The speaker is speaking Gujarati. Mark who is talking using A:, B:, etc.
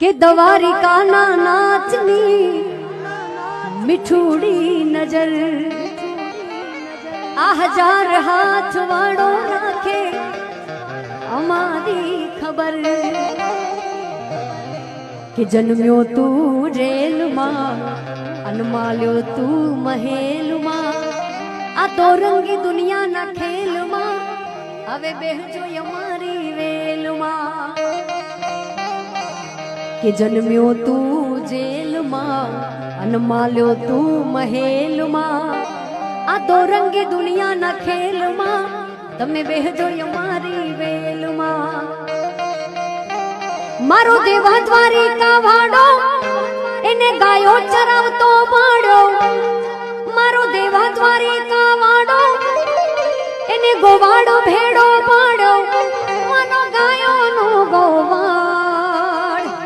A: કે દ્વારિકાના નાચની મીઠુડી નજર. આ હજાર હાથ વાળો રાખે અમારી ખબર. કે જન્મ્યો તું રેલમાં અનમાલ્યો તું મહેલમાં. આ તો રંગી દુનિયાના ખેલમાં. હવે બેહજો અમારી કે જન્મ્યો તું જેલમાં, અનમાલ્યો તું મહેલમાં. આ તો રંગી દુનિયાના ખેલમાં, તમે બેહજો અમારી વેલમાં. મારો દેવા દ્વારિકા વાળો એને ગાયો ચરાવતો પાડો. મારો દેવા દ્વારિકા વાળો એને ગોવાડો ભેડો ગોવાળો